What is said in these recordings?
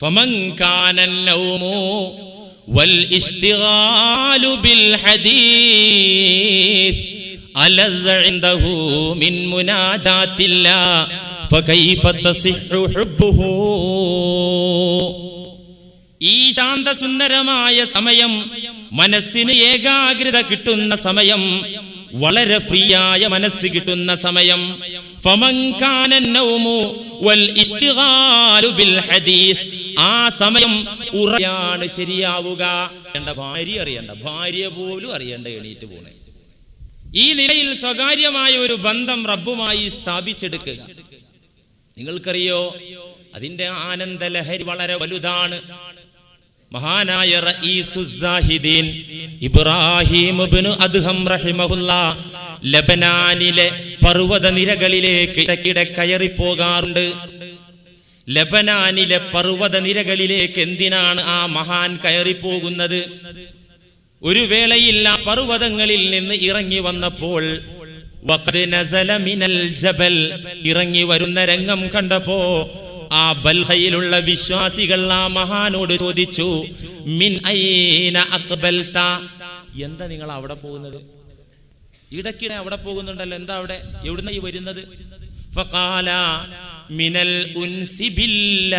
فمن كان النوم والاشتغال بالحديث ألذ عنده من مناجاة الله فكيف تصح حبه ഈ ശാന്തസുന്ദരമായ സമയം മനസ്സിന് ഏകാഗ്രത കിട്ടുന്ന സമയം വളരെ ഫ്രീയായ മനസ്സ് കിട്ടുന്ന സമയം ഫമൻ കാന നൗമു വൽ ഇഷ്തിഗാലു ബിൽ ഹദീസ് ആ സമയം ഉറയാണ് ശരിയാവുക. ഭാര്യ അറിയണ്ട ഭാര്യ പോലും അറിയണ്ട എണീറ്റ് പോണേ. ഈ നിലയിൽ സ്വകാര്യമായ ഒരു ബന്ധം റബ്ബുമായി സ്ഥാപിച്ചെടുക്കുക നിങ്ങൾക്കറിയോ? അതിന്റെ ആനന്ദ ലഹരി വളരെ വലുതാണ്. മഹാനായ റഈസുസ്സാഹിദീൻ ഇബ്രാഹിം അദ്ഹം റഹിമഹുല്ല ലബനാനിലെ പർവത നിരകളിലേക്ക് ഇടയ്ക്കിടെ കയറി പോകാറുണ്ട് ലബനാനിലെ പർവത നിരകളിലേക്ക് എന്തിനാണ് ആ മഹാൻ കയറി പോകുന്നത് ഒരു വേളയിൽ ആ പർവതങ്ങളിൽ നിന്ന് ഇറങ്ങി വന്നപ്പോൾ ജബൽ ഇറങ്ങി വരുന്ന രംഗം കണ്ടപ്പോ ആ ബൽഹയിലുള്ള വിശ്വാസികൾ ആ മഹാനോട് ചോദിച്ചു മിൻ എന്താ നിങ്ങൾ അവിടെ പോകുന്നത്? ഇടയ്ക്കിടെ അവിടെ പോകുന്നുണ്ടല്ലോ. എന്താ അവിടെ? എവിടുന്ന ഈ വരുന്നത് മിനൽ ഉൻസിബില്ല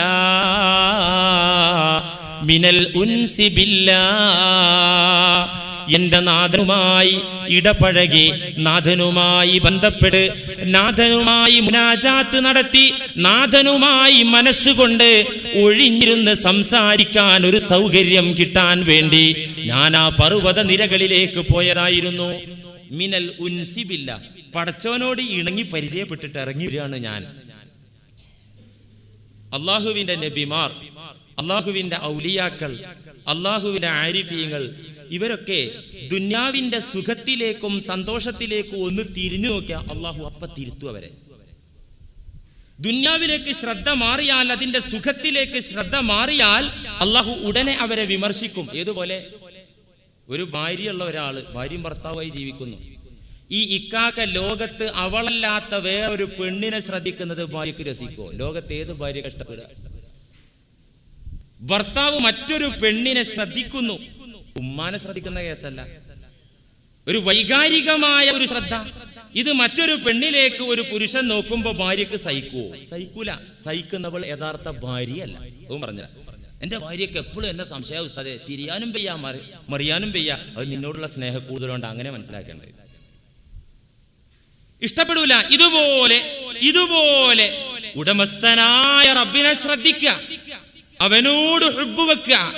മിനൽ ഉൻസിബില്ല എന്റെ നാഥനുമായി ഇടപഴകി നാഥനുമായി ബന്ധപ്പെട്ട് നാഥനുമായി മുനാജാത്ത് നടത്തി നാഥനുമായി മനസ്സുകൊണ്ട് ഒഴിഞ്ഞിരുന്ന് സംസാരിക്കാൻ ഒരു സൗകര്യം കിട്ടാൻ വേണ്ടി ഞാൻ ആ പർവത നിരകളിലേക്ക് പോയതായിരുന്നു. മിനൽ ഉൻസിബില്ല പടച്ചവനോട് ഇണങ്ങി പരിചയപ്പെട്ടിട്ട് ഇറങ്ങി വരികയാണ് ഞാൻ. അള്ളാഹുവിന്റെ നബിമാർ അള്ളാഹുവിന്റെ ഔലിയാക്കൾ അള്ളാഹുവിന്റെ ആരിഫീങ്ങൾ ഇവരൊക്കെ ദുന്യാവിന്റെ സുഖത്തിലേക്കും സന്തോഷത്തിലേക്കും ഒന്ന് തിരിഞ്ഞു നോക്കിയാൽ അള്ളാഹു അപ്പ തിരുത്തു അവരെ. ദുന്യാവിലേക്ക് ശ്രദ്ധ മാറിയാൽ അതിന്റെ സുഖത്തിലേക്ക് ശ്രദ്ധ മാറിയാൽ അള്ളാഹു ഉടനെ അവരെ വിമർശിക്കും. ഏതുപോലെ? ഒരു ഭാര്യയുള്ള ഒരാൾ ഭാര്യയും ഭർത്താവായി ജീവിക്കുന്നു. ഈ ഇക്കാക്ക ലോകത്ത് അവളല്ലാത്ത വേറൊരു പെണ്ണിനെ ശ്രദ്ധിക്കുന്നത് ഭാര്യക്ക് രസിക്കോ? ലോകത്ത് ഏത് ഭാര്യ കഷ്ടപ്പെടുക ഭർത്താവ് മറ്റൊരു പെണ്ണിനെ ശ്രദ്ധിക്കുന്നു. ഉമ്മാനെ ശ്രദ്ധിക്കുന്ന കേസല്ല. ഒരു വൈകാരികമായ ഒരു ശ്രദ്ധ. ഇത് മറ്റൊരു പെണ്ണിലേക്ക് ഒരു പുരുഷൻ നോക്കുമ്പോ ഭാര്യക്ക് സഹിക്കുവോ? സഹിക്കൂല. സഹിക്കുന്നവൾ യഥാർത്ഥ ഭാര്യയല്ല. അതും പറഞ്ഞ എന്റെ ഭാര്യക്ക് എപ്പോഴും എന്നെ സംശയ തിരിയാനും പെയ്യാ മറി മറിയാനും പെയ്യാ അത് നിന്നോടുള്ള സ്നേഹ കൂടുതലുണ്ട് അങ്ങനെ മനസ്സിലാക്കേണ്ടത്. ഇഷ്ടപ്പെടൂല. ഇതുപോലെ ഇതുപോലെ ഉടമസ്ഥനായ റബ്ബിനെ ശ്രദ്ധിക്കുക. അവനോട് ഹുബ് വെക്കുക.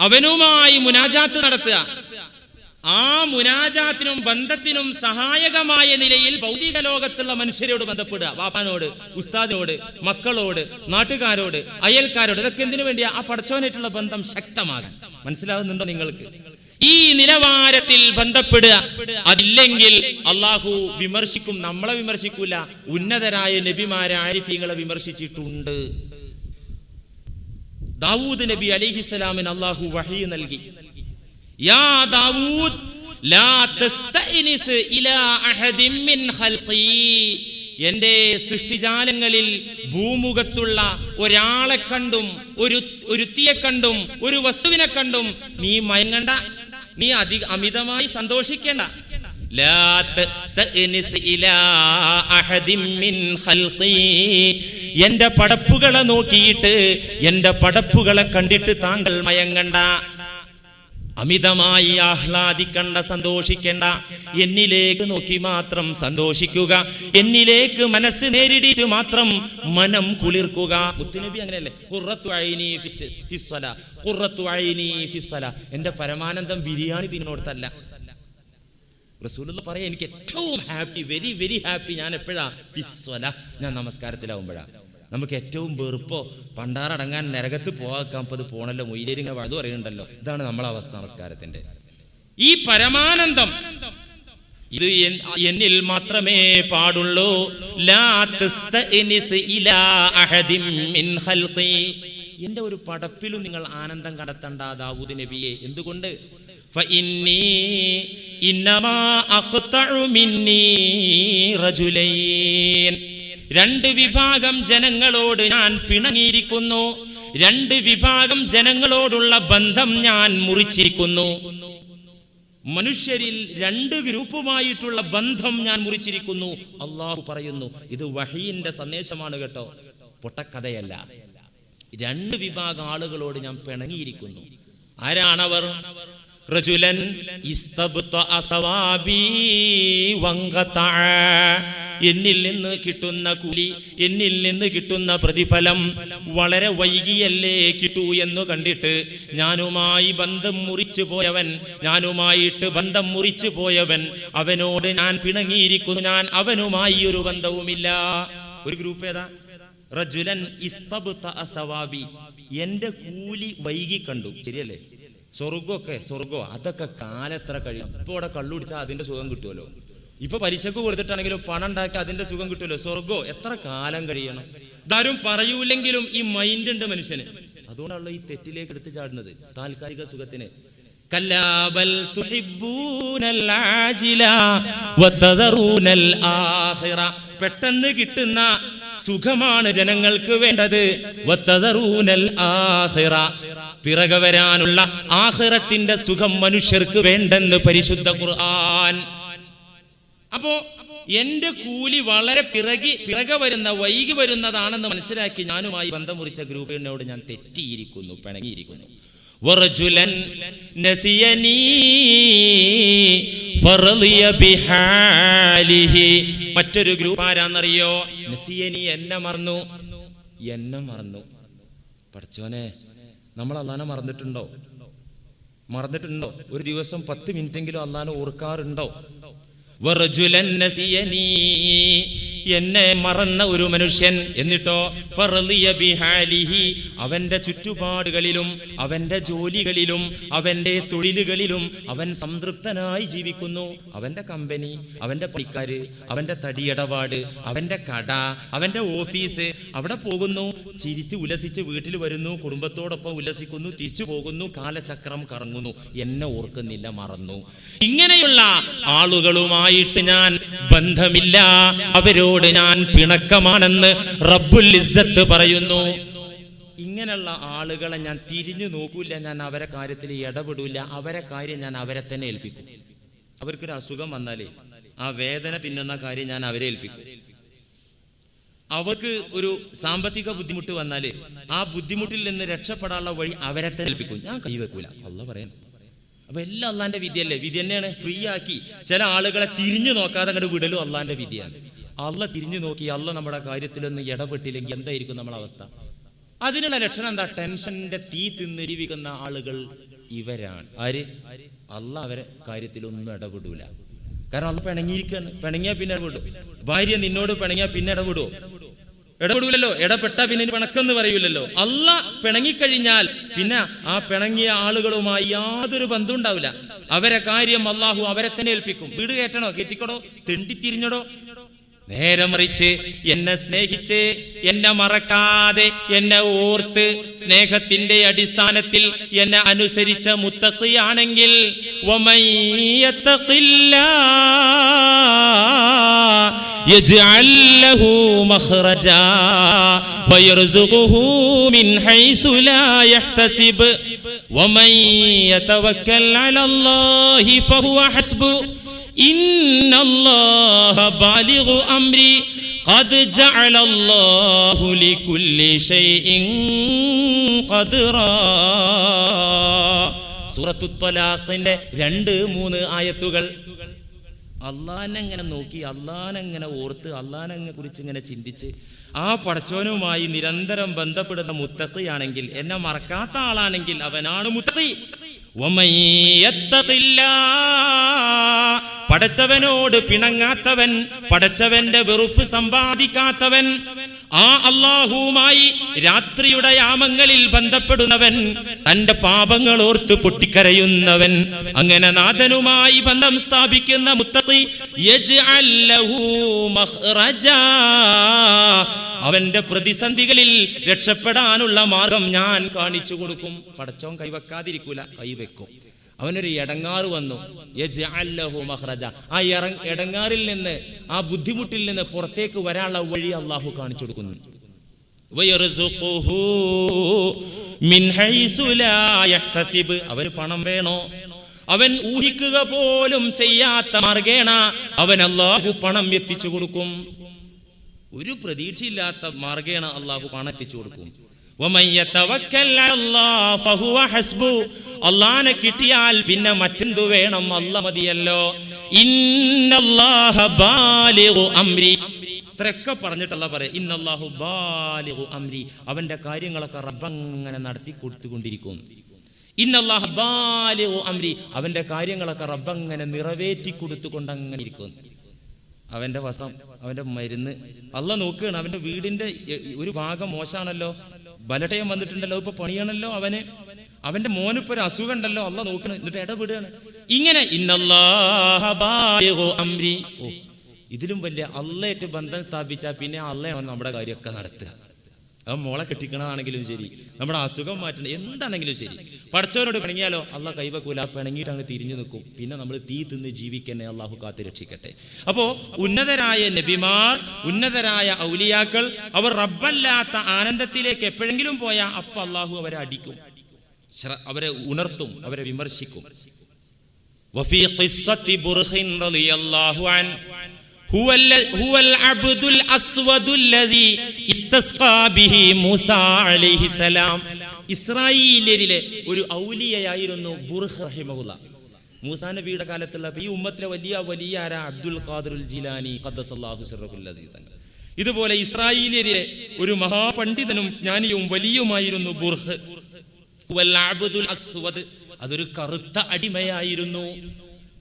അവനുമായി മുനാജാത്ത് നടത്തുക. ആ മുനാജാത്തിനും ബന്ധത്തിനും സഹായകമായ നിലയിൽ ഭൗതിക ലോകത്തുള്ള മനുഷ്യരോട് ബന്ധപ്പെടുക. വാപ്പാനോട് ഉസ്താദിനോട് മക്കളോട് നാട്ടുകാരോട് അയൽക്കാരോട് ഇതൊക്കെ എന്തിനു വേണ്ടിയാ? ആ പടച്ചവനായിട്ടുള്ള ബന്ധം ശക്തമാകാൻ. മനസ്സിലാകുന്നുണ്ടോ നിങ്ങൾക്ക്? ഈ നിലവാരത്തിൽ ബന്ധപ്പെടുക. അതില്ലെങ്കിൽ അള്ളാഹു വിമർശിക്കും നമ്മളെ വിമർശിക്കൂല. ഉന്നതരായ നബിമാരെ ആരിഫീങ്ങളെ വിമർശിച്ചിട്ടുണ്ട്. ദാവൂദ് നബി അലിഹിസ്സലാമിന് അള്ളാഹു വഹി നൽകി. യാ ദാവൂദ് എന്റെ സൃഷ്ടിജാലങ്ങളിൽ ഭൂമുഖത്തുള്ള ഒരാളെ കണ്ടും ഒരു ഒരുത്തിയെ കണ്ടും ഒരു വസ്തുവിനെ കണ്ടും നീ മയങ്ങണ്ട. നീ അതി അമിതമായി സന്തോഷിക്കേണ്ട. എന്റെ പടപ്പുകളെ നോക്കിയിട്ട് എന്റെ പടപ്പുകളെ കണ്ടിട്ട് താങ്കൾ മയങ്ങണ്ട. അമിതമായി ആഹ്ലാദിക്കണ്ട സന്തോഷിക്കേണ്ട. എന്നിലേക്ക് നോക്കി മാത്രം സന്തോഷിക്കുക. എന്നിലേക്ക് മനസ്സ് നേരിടിയിട്ട് മാത്രം മനം കുളിർക്കുക. മുത്തുനബി അങ്ങനെയല്ലേ. എന്റെ പരമാനന്ദം ബിരിയാണി തിന്നോടത്തല്ല. റസൂലുള്ള പറയാം എനിക്ക് ഏറ്റവും ഹാപ്പി വെരി വെരി ഹാപ്പി ഞാൻ എപ്പോഴാ ഫിസ്വല ഞാൻ നമസ്കാരത്തിലാവുമ്പോഴാ. നമുക്ക് ഏറ്റവും വെറുപ്പോ പണ്ടാറടങ്ങാൻ നരകത്ത് പോകാക്കാൻ അത് പോണല്ലോ മൊയ്തേരി അത് പറയുന്നുണ്ടല്ലോ. ഇതാണ് നമ്മളെ അവസ്ഥ നമസ്കാരത്തിന്റെ ഈ പരമാനന്ദം ഇത് എന്നിൽ മാത്രമേ പാടുള്ളൂ. എന്റെ ഒരു പടപ്പിലും നിങ്ങൾ ആനന്ദം കണ്ടെത്തണ്ട ദാവൂദ് നബിയെ. എന്തുകൊണ്ട്? ഇന്നമാ അഖ്തഉ റജുലൈൻ. രണ്ട് വിഭാഗം ജനങ്ങളോട് ഞാൻ പിണങ്ങിയിരിക്കുന്നു. രണ്ട് വിഭാഗം ജനങ്ങളോടുള്ള ബന്ധം ഞാൻ മുറിച്ചിരിക്കുന്നു. മനുഷ്യരിൽ രണ്ട് ഗ്രൂപ്പുമായിട്ടുള്ള ബന്ധം ഞാൻ മുറിച്ചിരിക്കുന്നു. അള്ളാഹു പറയുന്നു ഇത് വഹീന്റെ സന്ദേശമാണ് കേട്ടോ. പൊട്ടക്കഥയല്ല. രണ്ട് വിഭാഗം ആളുകളോട് ഞാൻ പിണങ്ങിയിരിക്കുന്നു. ആരാണവർ? റജുലൻ. എന്നിൽ നിന്ന് കിട്ടുന്ന കൂലി എന്നിൽ നിന്ന് കിട്ടുന്ന പ്രതിഫലം വളരെ വൈകിയല്ലേ കിട്ടൂ എന്ന് കണ്ടിട്ട് ഞാനുമായി ബന്ധം മുറിച്ചു പോയവൻ ഞാനുമായിട്ട് ബന്ധം മുറിച്ചു പോയവൻ അവനോട് ഞാൻ പിണങ്ങിയിരിക്കുന്നു ഞാൻ അവനുമായി ഒരു ബന്ധവുമില്ല. ഒരു ഗ്രൂപ്പ് ഏതാ? റജുലൻ എന്റെ കൂലി വൈകി കണ്ടു. ശരിയല്ലേ? സ്വർഗമൊക്കെ സ്വർഗോ അതൊക്കെ കാലെത്ര കഴിയും? ഇപ്പൊ അവിടെ കള്ളുടിച്ചാൽ അതിന്റെ സുഖം കിട്ടുമല്ലോ ഇപ്പൊ പലിശക്ക് കൊടുത്തിട്ടാണെങ്കിലും പണം ഉണ്ടാക്കി അതിന്റെ സുഖം കിട്ടുമല്ലോ? സ്വർഗോ എത്ര കാലം കഴിയണം? ഇതാരും പറയൂലെങ്കിലും ഈ മൈൻഡ് ഉണ്ട് മനുഷ്യന്. അതുകൊണ്ടാണല്ലോ ഈ തെറ്റിലേക്ക് എടുത്തു ചാടുന്നത് താൽക്കാലിക സുഖത്തിന്. പെട്ടെന്ന് കിട്ടുന്ന സുഖമാണ് ജനങ്ങൾക്ക് വേണ്ടത്. പിറകെ വരാനുള്ള ആഹ്റത്തിന്റെ സുഖം മനുഷ്യർക്ക് വേണ്ടെന്ന് പരിശുദ്ധ ഖുർആൻ അപ്പോ എന്റെ കൂലി വളരെ പിറകി പിറകെ വരുന്ന വൈകി വരുന്നതാണെന്ന് മനസ്സിലാക്കി ഞാനുമായി ബന്ധം മുറിച്ച ഗ്രൂപ്പിനോട് ഞാൻ തെറ്റിയിരിക്കുന്നു പിണങ്ങിയിരിക്കുന്നു ورجلا نسيني فرضي بحاله മറ്റൊരു ഗ്രൂപ്പ് ആരാന്നറിയോ നസിയനി എന്നെ മറന്നു എന്നെ മറന്നു പഠിച്ചോനെ നമ്മൾ അള്ളാനെ മറന്നിട്ടുണ്ടോ മറന്നിട്ടുണ്ടോ ഒരു ദിവസം പത്ത് മിനിറ്റെങ്കിലും അള്ളാനെ ഓർക്കാറുണ്ടോ വറജുലൻ നസിയനീ. എന്നെ മറന്ന ഒരു മനുഷ്യൻ എന്നിട്ടോ. അവന്റെ ചുറ്റുപാടുകളിലും അവന്റെ ജോലികളിലും അവന്റെ തൊഴിലുകളിലും അവൻ സംതൃപ്തനായി ജീവിക്കുന്നു. അവന്റെ കമ്പനി അവന്റെ പണിക്കാര് അവന്റെ തടിയടപാട് അവന്റെ കട അവന്റെ ഓഫീസ് അവിടെ പോകുന്നു. ചിരിച്ച് ഉലസിച്ച് വീട്ടിൽ വരുന്നു. കുടുംബത്തോടൊപ്പം ഉല്ലസിക്കുന്നു. തിരിച്ചു പോകുന്നു. കാലചക്രം കറങ്ങുന്നു. എന്നെ ഓർക്കുന്നില്ല മറന്നു. ഇങ്ങനെയുള്ള ആളുകളുമായിട്ട് ഞാൻ ബന്ധമില്ല. അവരോട് ഞാൻ പിണക്കമാണെന്ന് റബ്ബുൽ ഇസ്സത്ത് പറയുന്നു. ഇങ്ങനെയുള്ള ആളുകളെ ഞാൻ തിരിഞ്ഞു നോക്കൂല ഞാൻ അവരെ കാര്യത്തിൽ ഇടപെടൂല അവരെ കാര്യം ഞാൻ അവരെ തന്നെ ഏൽപ്പിക്കും. അവർക്കൊരു അസുഖം വന്നാലേ ആ വേദന തിന്നുന്ന കാര്യം ഞാൻ അവരെ ഏൽപ്പിക്കും. അവർക്ക് ഒരു സാമ്പത്തിക ബുദ്ധിമുട്ട് വന്നാൽ ആ ബുദ്ധിമുട്ടിൽ നിന്ന് രക്ഷപ്പെടാനുള്ള വഴി അവരെ തന്നെ ഏൽപ്പിക്കും. ഞാൻ കൈവെക്കൂല അല്ല പറയാൻ അപ്പൊ എല്ലാം അള്ളാന്റെ വിധിയല്ലേ? വിധി തന്നെയാണ്. ഫ്രീ ആക്കി ചില ആളുകളെ തിരിഞ്ഞു നോക്കാതെ അങ്ങോട്ട് വിടലും അള്ളാന്റെ വിധിയാണ്. അള്ള തിരിഞ്ഞു നോക്കി അള്ള നമ്മുടെ കാര്യത്തിലൊന്ന് ഇടപെട്ടില്ലെങ്കിൽ എന്തായിരിക്കും നമ്മളെ അവസ്ഥ? അതിനുള്ള ലക്ഷണം എന്താ? ടെൻഷന്റെ തീ തിന്നിരിവിക്കുന്ന ആളുകൾ ഇവരാണ്. ആര്? അള്ള അവരെ കാര്യത്തിലൊന്നും ഇടപെടൂല. കാരണം അള്ള പിണങ്ങിയിരിക്കാണ്. പിണങ്ങിയാ പിന്നെ ഇടപെടും. ഭാര്യ നിന്നോട് പിണങ്ങിയാ പിന്നെ ഇടപെടുവോ? ഇടപെടൂലല്ലോ. ഇടപെട്ട പിന്നെ പിണക്കെന്ന് പറയൂലല്ലോ. അല്ല പിണങ്ങിക്കഴിഞ്ഞാൽ പിന്നെ ആ പിണങ്ങിയ ആളുകളുമായി യാതൊരു ബന്ധം ഉണ്ടാവില്ല. അവരെ കാര്യം അള്ളാഹു അവരെ തന്നെ ഏൽപ്പിക്കും. വീട് കയറ്റണോ? കയറ്റിക്കടോ? തെണ്ടിത്തിരിഞ്ഞടോ നേരെ മറിച്ച് എന്നെ സ്നേഹിച്ച് എന്നെ മറക്കാതെ എന്നെ ഓർത്ത് സ്നേഹത്തിന്റെ അടിസ്ഥാനത്തിൽ എന്നെ അനുസരിച്ച മുത്തക്കിയാണെങ്കിൽ ഒമയ്യത്തക്കില്ല സൂറത്തുത്വലാഖിന്റെ രണ്ട് മൂന്ന് ആയത്തുകൾ. അള്ളാനെങ്ങനെ നോക്കി അള്ളാനെങ്ങനെ ഓർത്ത് അള്ളാനെങ്ങനെ കുറിച്ച് ഇങ്ങനെ ചിന്തിച്ച് ആ പടച്ചോനുമായി നിരന്തരം ബന്ധപ്പെടുന്ന മുത്തത്തിയാണെങ്കിൽ എന്നെ മറക്കാത്ത ആളാണെങ്കിൽ അവനാണ് മുത്തത്തി പടച്ചവനോട് പിണങ്ങാത്തവൻ പടച്ചവന്റെ വെറുപ്പ് സമ്പാദിക്കാത്തവൻ ആ അള്ളാഹുവുമായി രാത്രിയുടെ യാമങ്ങളിൽ ബന്ധപ്പെടുന്നവൻ തന്റെ പാപങ്ങൾ ഓർത്ത് പൊട്ടിക്കരയുന്നവൻ. അങ്ങനെ നാഥനുമായി ബന്ധം സ്ഥാപിക്കുന്ന മഖ്റജാ. അവന്റെ പ്രതിസന്ധികളിൽ രക്ഷപ്പെടാനുള്ള മാർഗം ഞാൻ കാണിച്ചു കൊടുക്കും. പടച്ചവൻ കൈവെക്കാതിരിക്കൂല കൈവെക്കും. അവനൊരു എടങ്ങാറ് വന്നു. മഹ്റജ. ആ എടങ്ങാറിൽ നിന്ന് ആ ബുദ്ധിമുട്ടിൽ നിന്ന് പുറത്തേക്ക് വരാനുള്ള വഴി അള്ളാഹു കാണിച്ചു കൊടുക്കുന്നു. അവന് പണം വേണോ? അവൻ ഊഹിക്കുക പോലും ചെയ്യാത്ത മാർഗേണ അവൻ അള്ളാഹു പണം എത്തിച്ചു കൊടുക്കും. ഒരു പ്രതീക്ഷയില്ലാത്ത മാർഗേണ അള്ളാഹു പണം എത്തിച്ചു കൊടുക്കും. അള്ളാനെ കിട്ടിയാൽ പിന്നെ മറ്റെന്തു വേണം? അല്ല മതിയല്ലോ. ഇത്രയൊക്കെ പറഞ്ഞിട്ടല്ല പറയാം ഇന്നല്ലാഹു ബാലിഹു അംരി. അവന്റെ കാര്യങ്ങളൊക്കെ റബ്ബങ്ങനെ നടത്തി കൊടുത്തുകൊണ്ടിരിക്കും. ഇന്നല്ലാഹു ബാലിഹു അംരി. അവന്റെ കാര്യങ്ങളൊക്കെ റബ്ബങ്ങനെ നിറവേറ്റി കൊടുത്തുകൊണ്ട് അങ്ങനെ ഇരിക്കും അവന്റെ വസ്ത്രം അവന്റെ മരുന്ന്. അല്ല നോക്കുകയാണ് അവന്റെ വീടിന്റെ ഒരു ഭാഗം മോശാണല്ലോ. ബലട്ടയം വന്നിട്ടുണ്ടല്ലോ ഇപ്പൊ പണിയണല്ലോ അവന്. അവന്റെ മോനിപ്പോ ഒരു അസുഖം ഉണ്ടല്ലോ അല്ല നോക്കണം എന്നിട്ട് ഇടപെടുകയാണ്. ഇങ്ങനെ ഇതിലും വലിയ അള്ളയായിട്ട് ബന്ധം സ്ഥാപിച്ചാൽ പിന്നെ അള്ളയാണ് നമ്മുടെ കാര്യമൊക്കെ നടത്തുക. അത് മോളെ കെട്ടിക്കണതാണെങ്കിലും ശരി. നമ്മുടെ അസുഖം മാറ്റണം എന്താണെങ്കിലും ശരി. പഠിച്ചവരോട് പിണങ്ങിയാലോ? അള്ളാഹ് കൈവക്കൂല. പിണങ്ങിയിട്ട് അങ്ങ് തിരിഞ്ഞു നിൽക്കും. പിന്നെ നമ്മൾ തീ തിന്ന് ജീവിക്കണേ അള്ളാഹു കാത്ത് രക്ഷിക്കട്ടെ. അപ്പോ ഉന്നതരായ നബിമാർ ഉന്നതരായ ഔലിയാക്കൾ അവർ റബ്ബല്ലാത്ത ആനന്ദത്തിലേക്ക് എപ്പോഴെങ്കിലും പോയാൽ അപ്പൊ അള്ളാഹു അവരെ അടിക്കും. അവരെ ഉണർത്തും അവരെ വിമർശിക്കും. വഫീ റളിയല്ലാഹു ഇസ്രായേലിലെ ഒരു ഔലിയയായിരുന്നു ബുർഹ് റഹിമുല്ല മൂസാ നബിയുടെ കാലത്തുള്ള ഈ ഉമ്മത്തിലെ വലിയ വലിയ അബ്ദുൽ ഖാദർ ജിലാനി തങ്ങൾ ഇതുപോലെ ഇസ്രായേലിലെ ഒരു മഹാപണ്ഡിതനും ജ്ഞാനിയും വലിയുമായിരുന്നു ബുർഹ് അസ്വദ് അതൊരു കറുത്ത അടിമയായിരുന്നു.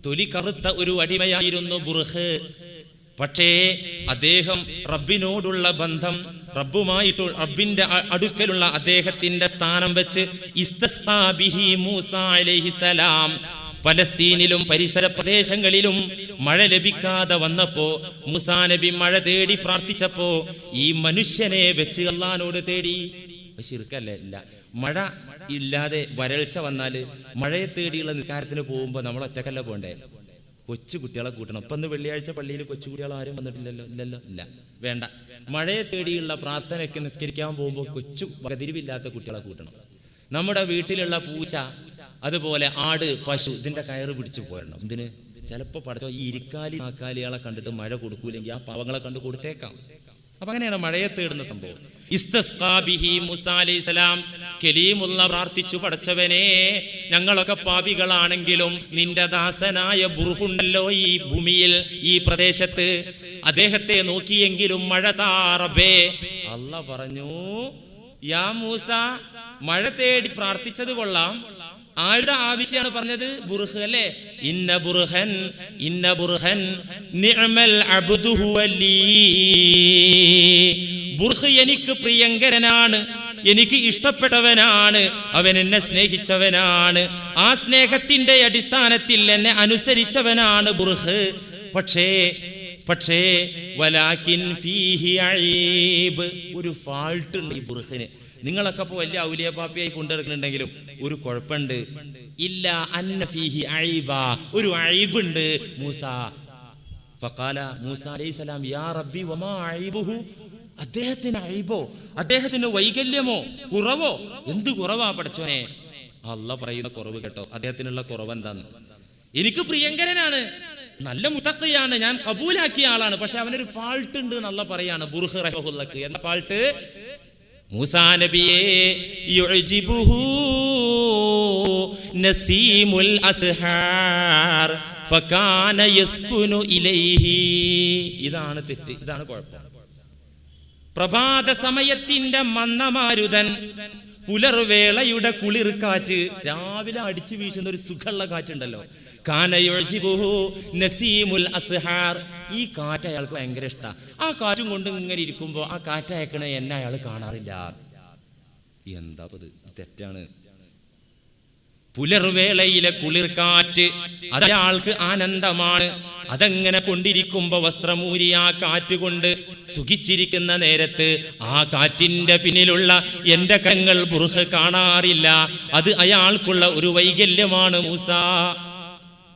തൊലി കറുത്ത ഒരു അടിമയായിരുന്നു ബുർഹ് പക്ഷേ അദ്ദേഹം റബ്ബിനോടുള്ള ബന്ധം റബ്ബുമായിട്ട് റബ്ബിന്റെ അടുക്കലുള്ള അദ്ദേഹത്തിന്റെ സ്ഥാനം വെച്ച് ഇസ്തസ്ഖാ ബിഹി മൂസ പലസ്തീനിലും പരിസര പ്രദേശങ്ങളിലും മഴ ലഭിക്കാതെ വന്നപ്പോ മൂസാ നബി മഴ തേടി പ്രാർത്ഥിച്ചപ്പോ ഈ മനുഷ്യനെ വെച്ച് അള്ളഹാനോട് തേടി. ശിർക്കല്ലേ ഇല്ല. മഴ ഇല്ലാതെ വരൾച്ച വന്നാൽ മഴയെ തേടിയുള്ള നിസ്കാരത്തിന് പോകുമ്പോൾ നമ്മൾ ഒറ്റക്കല്ല പോണ്ടേ? കൊച്ചു കുട്ടികളെ കൂട്ടണം. ഇപ്പൊ ഇന്ന് വെള്ളിയാഴ്ച പള്ളിയിൽ കൊച്ചു കുട്ടികൾ ആരും വന്നിട്ടില്ലല്ലോ? ഇല്ലല്ലോ? ഇല്ല. വേണ്ട. മഴയെ തേടിയുള്ള പ്രാർത്ഥനയ്ക്ക് നിസ്കരിക്കാൻ പോകുമ്പോൾ കൊച്ചു വകതിരിവില്ലാത്ത കുട്ടികളെ കൂട്ടണം. നമ്മുടെ വീട്ടിലുള്ള പൂച്ച അതുപോലെ ആട് പശു ഇതിന്റെ കയറ് പിടിച്ചു പോരണം. എന്തിന്? ചിലപ്പോൾ പഠിച്ചോ ഈ ഇരിക്കാലി നാക്കാലികളെ കണ്ടിട്ട് മഴ കൊടുക്കൂലെങ്കിൽ ആ പാവങ്ങളെ കണ്ട് കൊടുത്തേക്കാം. അപ്പൊ അങ്ങനെയാണ് മഴയെ തേടുന്ന സംഭവം. കലീമുള്ള പ്രാർത്ഥിച്ചു പടച്ചവനെ ഞങ്ങളൊക്കെ പാപികളാണെങ്കിലും നിന്റെ ദാസനായ ബുറുഹുണ്ടല്ലോ ഈ ഭൂമിയിൽ ഈ പ്രദേശത്ത്. അദ്ദേഹത്തെ നോക്കിയെങ്കിലും മഴ താറബേ. അല്ല പറഞ്ഞു യാ മൂസ മഴ തേടി പ്രാർത്ഥിച്ചത് കൊള്ളാം. ആരുടെ ആവശ്യമാണ് പറഞ്ഞത്? ബുർഹ് അല്ലേ? ഇന്ന ബുർഹൻ ഇന്ന ബുർഹൻ നിഅമൽ അബ്ദുഹു അലീ ബുർഹ് എനിക്ക് പ്രിയങ്കരനാണ് എനിക്ക് ഇഷ്ടപ്പെട്ടവനാണ് അവൻ എന്നെ സ്നേഹിച്ചവനാണ്. ആ സ്നേഹത്തിന്റെ അടിസ്ഥാനത്തിൽ എന്നെ അനുസരിച്ചവനാണ് ബുർഹ്. പക്ഷേ പക്ഷേ വലാക്കിൻ ഫീഹി അയീബ് ഒരു ഫാൾട്ട് ഉണ്ട് ഈ ബുർഹിന്. നിങ്ങളൊക്കെ ഇപ്പോൾ വലിയ ഔലിയ പാപ്പിയായി കൊണ്ടെടുക്കുന്നുണ്ടെങ്കിലും ഒരു കുഴപ്പമുണ്ട്. ഇല്ല അന്ന ഫീഹി അയീബ ഒരു അഴിബുണ്ട്. മൂസ. ഫഖാല മൂസ അലൈഹി സലാം യാ റബ്ബി വമാ അഴിബുഹു? അദ്ദേഹത്തിന് അഴിബോ? അദ്ദേഹത്തിന് വൈകല്യമോ? കുറവോ? എന്ത് കുറവാ പഠിച്ചോനെ അല്ല പറയുന്ന കുറവ് കേട്ടോ. അദ്ദേഹത്തിനുള്ള കുറവ് എന്താന്ന്? എനിക്ക് പ്രിയങ്കരനാണ്. നല്ല മുത്തക്കയാണ് ഞാൻ കബൂലാക്കിയ ആളാണ്. പക്ഷെ അവനൊരു ഫാൾട്ട് ഉണ്ട് എന്നല്ല പറയാണ് ബുർഹ് റഹുല്ലക്ക് എന്താ ഫാൾട്ട് മൂസാ നബിയെ നസീമുൽ അസ്ഹാർ ഫകാന യസ്കുനു ഇലൈഹി. ഇതാണ് തെറ്റ് ഇതാണ് കുഴപ്പം. പ്രഭാത സമയത്തിന്റെ മന്ദമാരുതൻ പുലർവേളയുടെ കുളിർ കാറ്റ് രാവിലെ അടിച്ചു വീശുന്ന ഒരു സുഖമുള്ള കാറ്റുണ്ടല്ലോ. നസീമുൽ അസ്ഹാർ. ഈ കാറ്റ് അയാൾക്ക് ഭയങ്കര ഇഷ്ടമാണ് ആ കാറ്റും കൊണ്ട് ഇങ്ങനെ ഇരിക്കുമ്പോൾ ആ കാറ്റ് അയക്കണേ എന്നെ അയാൾ കാണാറില്ല. എന്താ തെറ്റാണ്. പുലർവേളയിലെ കുളിർക്കാറ്റ് അതയാൾക്ക് ആനന്ദമാണ്. അതങ്ങനെ കൊണ്ടിരിക്കുമ്പോ വസ്ത്രമൂരി ആ കാറ്റ് കൊണ്ട് സുഖിച്ചിരിക്കുന്ന നേരത്ത് ആ കാറ്റിന്റെ പിന്നിലുള്ള എന്റെ കങ്ങൾ ബുറുഹ് കാണാറില്ല. അത് അയാൾക്കുള്ള ഒരു വൈകല്യമാണ് മൂസ.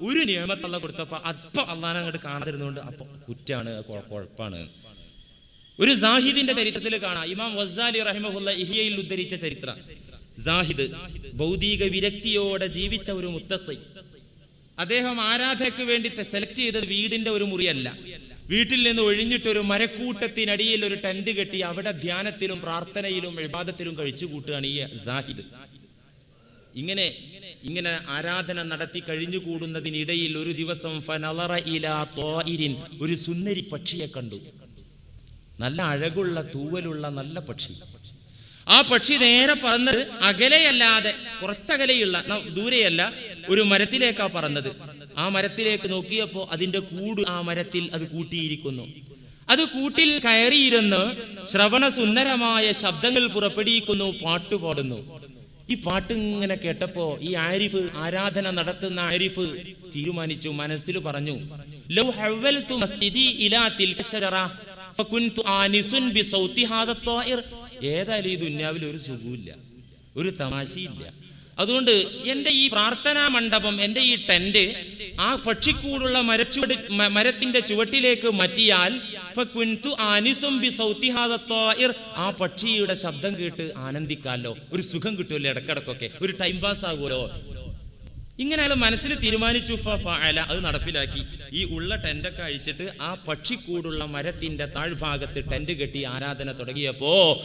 ഒരു നിയമത്തുള്ള കൊടുത്തപ്പോ അപ്പൊ അള്ളാനെ അങ്ങോട്ട് കാണാതിരുന്നുകൊണ്ട് അപ്പൊ കുറ്റാണ് കുഴപ്പമാണ് ഒരു സാഹിദിന്റെ ചരിത്രത്തിൽ കാണാം. ഇമാം വസാലി റഹിമഹുല്ല ഇഹിയയിൽ ഉദ്ധരിച്ച ചരിത്രം. സാഹിദ് ഭൗതിക വിരക്തിയോടെ ജീവിച്ച ഒരു മുത്തത്ത്. അദ്ദേഹം ആരാധനയ്ക്ക് വേണ്ടി സെലക്ട് ചെയ്തത് വീടിന്റെ ഒരു മുറിയല്ല. വീട്ടിൽ നിന്ന് ഒഴിഞ്ഞിട്ട് ഒരു മരക്കൂട്ടത്തിനടിയിൽ ഒരു ടെന്റ് കെട്ടി അവിടെ ധ്യാനത്തിലും പ്രാർത്ഥനയിലും വിവാദത്തിലും കഴിച്ചു കൂട്ടുകയാണ് ഈ സാഹിദ്. ഇങ്ങനെ ഇങ്ങനെ ആരാധന നടത്തി കഴിഞ്ഞു കൂടുന്നതിനിടയിൽ ഒരു ദിവസം ഒരു സുന്ദരി പക്ഷിയെ കണ്ടു. നല്ല അഴകുള്ള തൂവലുള്ള നല്ല പക്ഷി. ആ പക്ഷി നേരെ പറന്നത് അകലെയല്ലാതെ കുറച്ചകലെയുള്ള ദൂരെയല്ല ഒരു മരത്തിലേക്കാ പറന്നത്. ആ മരത്തിലേക്ക് നോക്കിയപ്പോ അതിന്റെ കൂട് ആ മരത്തിൽ അത് കൂട്ടിയിരിക്കുന്നു. അത് കൂട്ടിൽ കയറിയിരുന്ന് ശ്രവണ സുന്ദരമായ ശബ്ദങ്ങൾ പുറപ്പെടുവിക്കുന്നു പാട്ട് പാടുന്നു. ഈ പാട്ട് ഇങ്ങനെ കേട്ടപ്പോ ഈ ആരിഫ് ആരാധന നടത്തുന്ന ആരിഫ് തീരുമാനിച്ചു മനസ്സിൽ പറഞ്ഞു ലൗ മസ്തിദി ഇലാ ആനിസുൻ ബിസൗതി ഏതായാലും ഈ ദുന്യാവിൽ ഒരു സുഖമില്ല ഒരു തമാശയില്ല അതുകൊണ്ട് എന്റെ ഈ പ്രാർത്ഥനാ മണ്ഡപം എന്റെ ഈ ടെന്റ് ആ പക്ഷിക്കൂടുള്ള മരച്ചുവട് മരത്തിന്റെ ചുവട്ടിലേക്ക് മാറ്റിയാൽ ആ പക്ഷിയുടെ ശബ്ദം കേട്ട് ആനന്ദിക്കാലോ ഒരു സുഖം കിട്ടുമല്ലോ ഇടക്കിടക്കൊക്കെ. ഒരു ടൈം പാസ് ആകുമല്ലോ. ഇങ്ങനെ അയാൾ മനസ്സിൽ തീരുമാനിച്ചു ഫല അത് നടപ്പിലാക്കി ഈ ഉള്ള ടെന്റൊക്കെ അഴിച്ചിട്ട് ആ പക്ഷിക്കൂടുള്ള മരത്തിന്റെ താഴ്ഭാഗത്ത് ടെന്റ് കെട്ടി ആരാധന തുടങ്ങിയപ്പോ.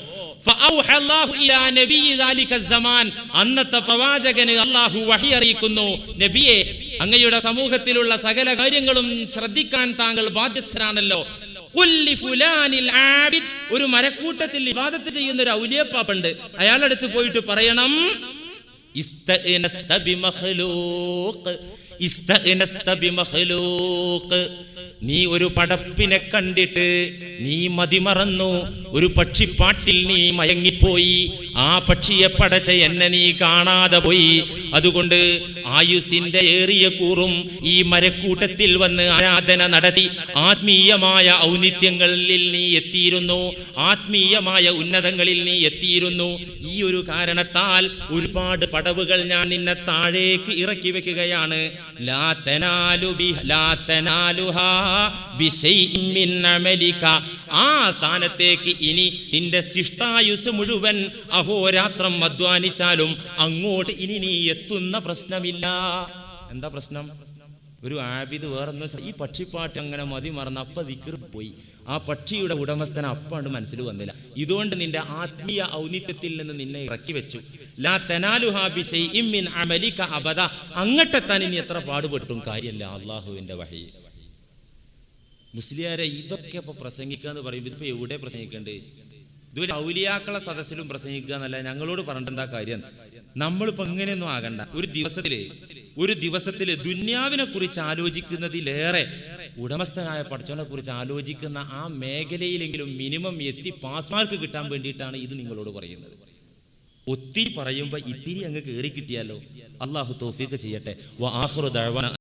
അന്നത്തെ പ്രവാചകന് അള്ളാഹു വഹി അറിയിക്കുന്നു നബിയെ അങ്ങയുടെ സമൂഹത്തിലുള്ള സകല കാര്യങ്ങളും ശ്രദ്ധിക്കാൻ താങ്കൾ ബാധ്യസ്ഥരാണല്ലോ. ഒരു മരക്കൂട്ടത്തിൽ വിവാദത്ത് ചെയ്യുന്ന ഒരു ഔലിയപ്പാപ്പുണ്ട് അയാളടുത്ത് പോയിട്ട് പറയണം استأنست بمخلوق استأنست بمخلوق. നീ ഒരു പടപ്പിനെ കണ്ടിട്ട് നീ മതിമറന്നു. ഒരു പക്ഷിപ്പാട്ടിൽ നീ മയങ്ങിപ്പോയി. ആ പക്ഷിയെ പടച്ച എന്നെ നീ കാണാതെ പോയി. അതുകൊണ്ട് ആയുസിന്റെ ഏറിയ കൂറും ഈ മരക്കൂട്ടത്തിൽ വന്ന് ആരാധന നടത്തി. ആത്മീയമായ ഔന്നിത്യങ്ങളിൽ നീ എത്തിയിരുന്നു. ആത്മീയമായ ഉന്നതങ്ങളിൽ നീ എത്തിയിരുന്നു. ഈ ഒരു കാരണത്താൽ ഒരുപാട് പടവുകൾ ഞാൻ നിന്നെ താഴേക്ക് ഇറക്കി വെക്കുകയാണ്. ലാത്തനാലു തനാലു ബി- ആ സ്ഥാനത്തേക്ക് ഇനി നിന്റെ ശിഷ്ടായുസ് മുഴുവൻ അഹോരാത്രം അധ്വാനിച്ചാലും അങ്ങോട്ട് ഇനി നീ എത്തുന്ന പ്രശ്നമില്ല. എന്താ പ്രശ്നം? ഒരു ആബിദ് വേറെന്ന് ഈ പക്ഷിപ്പാട്ട് അങ്ങനെ മതി മറന്ന് അപ്പ പോയി. ആ പക്ഷിയുടെ ഉടമസ്ഥന അപ്പാണ്ട് മനസ്സിൽ വന്നില്ല. ഇതുകൊണ്ട് നിന്റെ ആത്മീയ ഔന്നിത്യത്തിൽ നിന്ന് നിന്നെ ഇറക്കി വെച്ചു. ലാ അമലിക അബദ. അങ്ങട്ടെത്താൻ ഇനി എത്ര പാടുപെട്ടും? കാര്യമല്ല അള്ളാഹുവിന്റെ വഹി. മുസ്ലിയാരെ ഇതൊക്കെ ഇപ്പൊ പ്രസംഗിക്കുക എന്ന് പറയുമ്പോൾ ഇതിപ്പോ എവിടെ പ്രസംഗിക്കണ്ടേ? ഇതുവരെ ഔലിയാക്കളെ സദസ്സിലും പ്രസംഗിക്കുക എന്നല്ല ഞങ്ങളോട് പറഞ്ഞിട്ട് എന്താ കാര്യം? നമ്മളിപ്പോ ഇങ്ങനെയൊന്നും ആകണ്ട. ഒരു ദിവസത്തിൽ ഒരു ദിവസത്തിൽ ദുന്യാവിനെ കുറിച്ച് ആലോചിക്കുന്നതിലേറെ ഉടമസ്ഥനായ പഠിച്ചവനെ കുറിച്ച് ആലോചിക്കുന്ന ആ മേഖലയിലെങ്കിലും മിനിമം എത്തി പാസ് മാർക്ക് കിട്ടാൻ വേണ്ടിയിട്ടാണ് ഇത് നിങ്ങളോട് പറയുന്നത്. ഒത്തിരി പറയുമ്പോ ഇത്തിരി അങ്ങ് കയറി കിട്ടിയാലോ? അള്ളാഹു തോഫീക്ക് ചെയ്യട്ടെ.